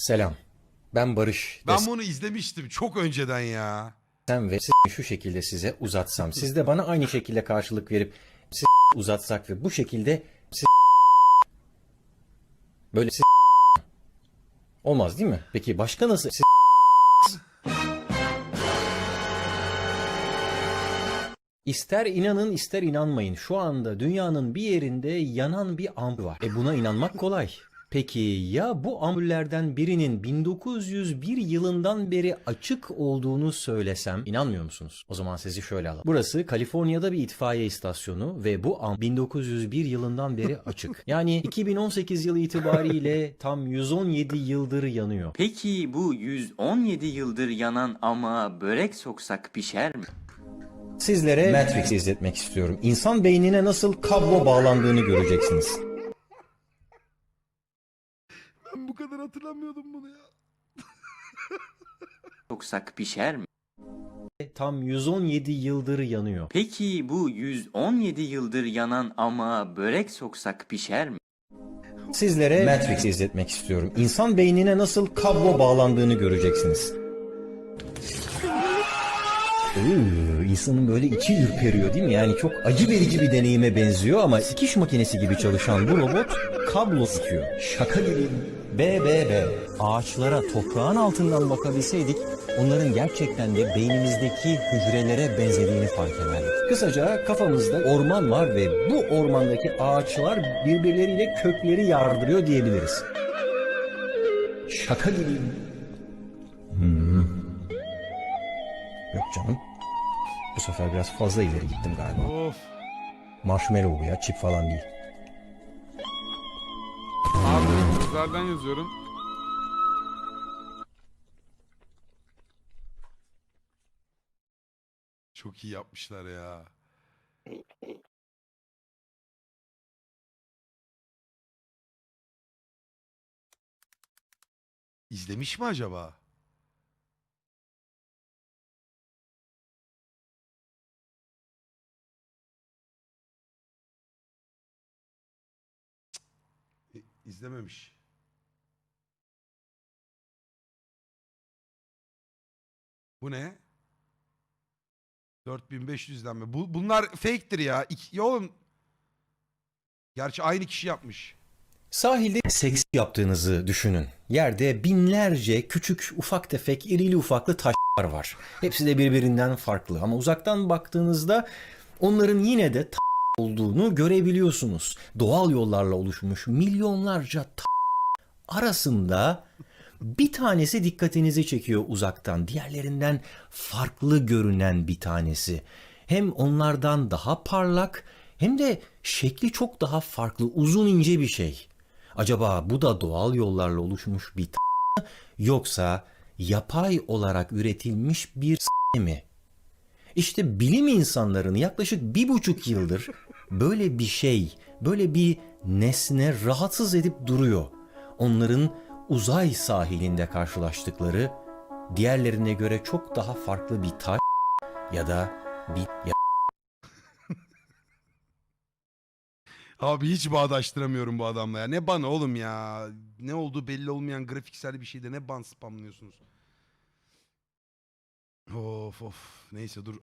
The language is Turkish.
Selam. Ben Barış Ben bunu izlemiştim çok önceden ya. desem ve s- şu şekilde size uzatsam. Siz de bana aynı şekilde karşılık verip s- uzatsak ve bu şekilde s- böyle s- olmaz değil mi? Peki başka nasıl s- İster inanın ister inanmayın şu anda dünyanın bir yerinde yanan bir ampul var. E buna inanmak kolay. Peki ya bu ampullerden birinin 1901 yılından beri açık olduğunu söylesem inanmıyor musunuz? O zaman sizi şöyle alalım. Burası Kaliforniya'da bir itfaiye istasyonu ve bu ampul 1901 yılından beri açık. Yani 2018 yılı itibariyle tam 117 yıldır yanıyor. Peki bu 117 yıldır yanan ama börek soksak pişer mi? Sizlere Matrix izletmek istiyorum. İnsan beynine nasıl kablo bağlandığını göreceksiniz. Ben bu kadar hatırlamıyordum bunu ya. Soksak pişer mi? Tam 117 yıldır yanıyor. Peki bu 117 yıldır yanan ama börek soksak pişer mi? Sizlere Matrix izletmek istiyorum. İnsan beynine nasıl kablo bağlandığını göreceksiniz. Iıı, insanın böyle içi ürperiyor değil mi? Yani çok acı verici bir deneyime benziyor ama sikiş makinesi gibi çalışan bu robot kablo sıkıyor. Şaka gibi. BBB. Ağaçlara toprağın altından bakabilseydik onların gerçekten de beynimizdeki hücrelere benzediğini fark ederdik. Kısaca kafamızda orman var ve bu ormandaki ağaçlar birbirleriyle kökleri yardırıyor diyebiliriz. Şaka gibi. Canım. Bu sefer biraz fazla ileri gittim galiba. Of. Marshmallow bu ya, çip falan değil. Abi kızlardan yazıyorum. Çok iyi yapmışlar ya. İzlemiş mi acaba? İzlememiş. Bu ne? 4500'den mi? Bu, bunlar fake'tir ya. İki, ya oğlum. Gerçi aynı kişi yapmış. Sahilde seks yaptığınızı düşünün. Yerde binlerce küçük, ufak tefek, irili ufaklı taşlar var. Hepsi de birbirinden farklı ama uzaktan baktığınızda onların yine de olduğunu görebiliyorsunuz. Doğal yollarla oluşmuş milyonlarca arasında bir tanesi dikkatinizi çekiyor uzaktan. Diğerlerinden farklı görünen bir tanesi. Hem onlardan daha parlak hem de şekli çok daha farklı, uzun ince bir şey. Acaba bu da doğal yollarla oluşmuş bir t- yoksa yapay olarak üretilmiş bir s- mi? İşte bilim insanlarını yaklaşık bir buçuk yıldır böyle bir şey, böyle bir nesne rahatsız edip duruyor. Onların uzay sahilinde karşılaştıkları diğerlerine göre çok daha farklı bir taş ya da bir ya Abi hiç bağdaştıramıyorum bu adamla ya. Ne ban oğlum ya. Ne olduğu belli olmayan grafiksel bir şeyde ne ban spamlıyorsunuz. Of of. Neyse dur